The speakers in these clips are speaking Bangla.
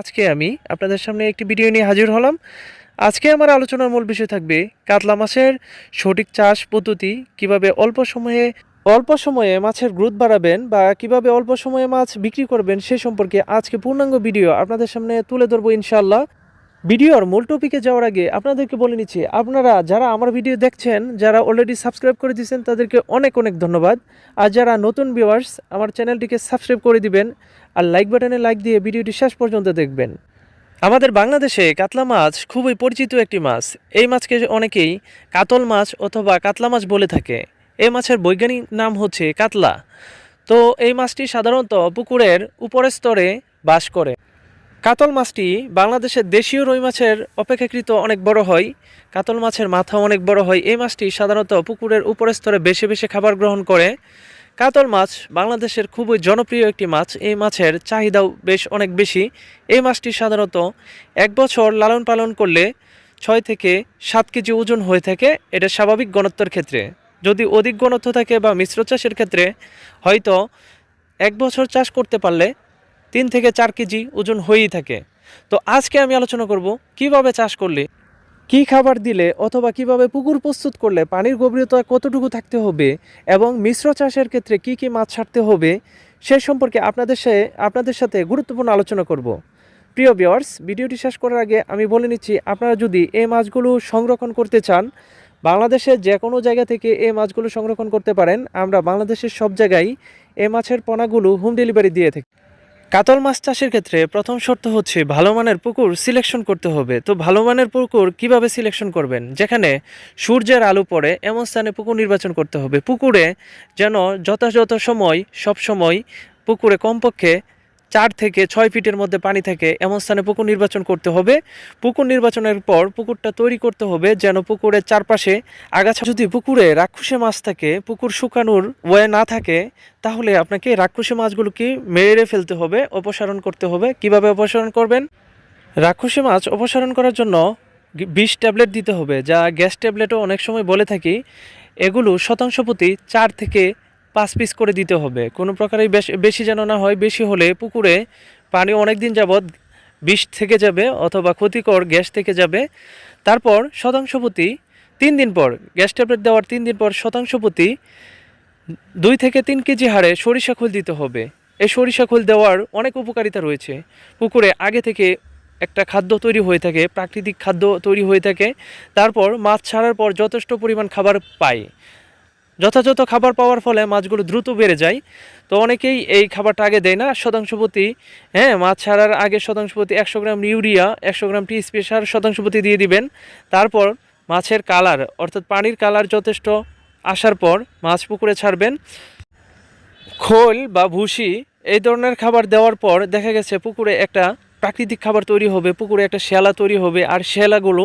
আজকে আমি আপনাদের সামনে একটি ভিডিও নিয়ে হাজির হলাম। আজকে আমার আলোচনার মূল বিষয় থাকবে কাতলা মাছের সঠিক চাষ পদ্ধতি, কীভাবে অল্প সময়ে অল্প সময়ে মাছের গ্রোথ বাড়াবেন বা কীভাবে অল্প সময়ে মাছ বিক্রি করবেন সে সম্পর্কে আজকে পূর্ণাঙ্গ ভিডিও আপনাদের সামনে তুলে ধরবো ইনশাল্লাহ ভিডিওর মূল টপিকে যাওয়ার আগে আপনাদেরকে বলে নিচ্ছি, আপনারা যারা আমার ভিডিও দেখছেন, যারা অলরেডি সাবস্ক্রাইব করে দিয়েছেন, তাদেরকে অনেক অনেক ধন্যবাদ। আর যারা নতুন ভিউয়ার্স আমার চ্যানেলটিকে সাবস্ক্রাইব করে দিবেন। আর লাইক বাটনে লাইক দিয়ে ভিডিওটি শেষ পর্যন্ত দেখবেন। আমাদের বাংলাদেশে কাতলা মাছ খুবই পরিচিত একটি মাছ। এই মাছকে অনেকেই কাতল মাছ অথবা কাতলা মাছ বলে থাকে। এই মাছের বৈজ্ঞানিক নাম হচ্ছে কাতলা। তো এই মাছটি সাধারণত পুকুরের উপরের স্তরে বাস করে। কাতল মাছটি বাংলাদেশের দেশীয় রুই মাছের অপেক্ষাকৃত অনেক বড় হয়। কাতল মাছের মাথা অনেক বড় হয়। এই মাছটি সাধারণত পুকুরের উপরের স্তরে বেশি বেশি খাবার গ্রহণ করে। কাতল মাছ বাংলাদেশের খুবই জনপ্রিয় একটি মাছ। এই মাছের চাহিদাও বেশ অনেক বেশি। এই মাছটি সাধারণত এক বছর লালন পালন করলে ছয় থেকে সাত কেজি ওজন হয়ে থাকে। এটা স্বাভাবিক ঘনত্বের ক্ষেত্রে। যদি অধিক ঘনত্ব থাকে বা মিশ্র চাষের ক্ষেত্রে হয়তো এক বছর চাষ করতে পারলে তিন থেকে চার কেজি ওজন হয়েই থাকে। তো আজকে আমি আলোচনা করব, কীভাবে চাষ করলে, কি খাবার দিলে অথবা কীভাবে পুকুর প্রস্তুত করলে পানির গভীরতা কতটুকু থাকতে হবে এবং মিশ্র চাষের ক্ষেত্রে কি কি মাছ ছাড়তে হবে, সে সম্পর্কে আপনাদের সে, আপনাদের সাথে গুরুত্বপূর্ণ আলোচনা করব। প্রিয় ভিওয়ার্স ভিডিওটি শেষ করার আগে আমি বলে নিচ্ছি, আপনারা যদি এই মাছগুলো সংরক্ষণ করতে চান, বাংলাদেশের যে কোনো জায়গা থেকে এই মাছগুলো সংরক্ষণ করতে পারেন, আমরা বাংলাদেশের সব জায়গায় এই মাছের পোনাগুলো হোম ডেলিভারি দিয়ে থাকি। কাতল মাছ চাষের ক্ষেত্রে প্রথম শর্ত হচ্ছে ভালো মানের পুকুর সিলেকশন করতে হবে। তো ভালো মানের পুকুর কীভাবে সিলেকশন করবেন? যেখানে সূর্যের আলো পড়ে, এমন স্থানে পুকুর নির্বাচন করতে হবে। পুকুরে যেন যথাযথ সময়, সব সময় পুকুরে কমপক্ষে চার থেকে ছয় ফিটের মধ্যে পানি থাকে। এমন স্থানে পুকুর নির্বাচন করতে হবে। পুকুর নির্বাচনের পর পুকুরটা তৈরি করতে হবে যেন পুকুরের চারপাশে আগাছা যদি পুকুরে রাক্ষসে মাছ থাকে, পুকুর শুকানোর ওয়ে না থাকে, তাহলে আপনাকে রাক্ষসী মাছগুলোকে মেরে ফেলতে হবে, অপসারণ করতে হবে? কীভাবে অপসারণ করবেন? রাক্ষসী মাছ অপসারণ করার জন্য বিষ ট্যাবলেট দিতে হবে, যা গ্যাস ট্যাবলেটও অনেক সময় বলে থাকি। এগুলো শতাংশ প্রতি চার থেকে পাঁচ পিস করে দিতে হবে। কোনো প্রকারেই বেশ- বেশি যেন না হয়, বেশি হলে পুকুরে পানি অনেক দিন যাবৎ বিষ থেকে যাবে অথবা ক্ষতিকর গ্যাস থেকে যাবে। তারপর শতাংশ প্রতি তিন দিন পর, গ্যাস ট্যাবলেট দেওয়ার তিন দিন পর শতাংশ প্রতি দুই থেকে তিন কেজি হারে সরিষা খোল দিতে হবে। এই সরিষা খোল দেওয়ার অনেক উপকারিতা রয়েছে। পুকুরে আগে থেকে একটা খাদ্য তৈরি হয়ে থাকে, প্রাকৃতিক খাদ্য তৈরি হয়ে থাকে। তারপর মাছ ছাড়ার পর যথেষ্ট পরিমাণ খাবার পায়। যথাযথ খাবার পাওয়ার ফলে মাছগুলো দ্রুত বেড়ে যায়। তো অনেকেই এই খাবারটা আগে দেয় না। শতাংশ প্রতি হ্যাঁ মাছ ছাড়ার আগে শতাংশ প্রতি একশো গ্রাম ইউরিয়া, একশো গ্রাম টি স্পেশাল শতাংশ প্রতি দিয়ে দিবেন। তারপর মাছের কালার, অর্থাৎ পানির কালার যথেষ্ট আসার পর মাছ পুকুরে ছাড়বেন। খোল বা ভুসি এই ধরনের খাবার দেওয়ার পর দেখা গেছে পুকুরে একটা প্রাকৃতিক খাবার তৈরি হবে, পুকুরে একটা শ্যালা তৈরি হবে, আর শ্যালাগুলো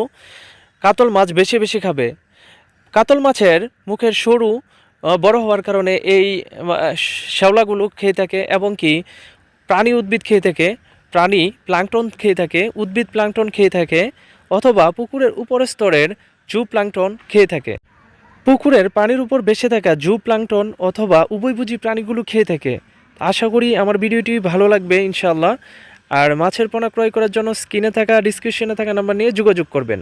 কাতল মাছ বেশি বেশি খাবে। কাতল মাছের মুখের সরু বড় হওয়ার কারণে এই শ্যাওলাগুলো খেয়ে থাকে এবং কি প্রাণী উদ্ভিদ খেয়ে থাকে, প্রাণী প্লাঙ্কটন খেয়ে থাকে, উদ্ভিদ প্লাঙ্কটন খেয়ে থাকে অথবা পুকুরের উপরের স্তরের জু প্লাঙ্কটন খেয়ে থাকে। পুকুরের পানির উপর বেঁচে থাকা জু প্লাঙ্কটন অথবা উভয়ভোজী প্রাণীগুলো খেয়ে থাকে। আশা করি আমার ভিডিওটি ভালো লাগবে ইনশাল্লাহ আর মাছের পোনা ক্রয় করার জন্য স্ক্রিনে থাকা ডিসক্রিপশনে থাকা নাম্বার নিয়ে যোগাযোগ করবেন।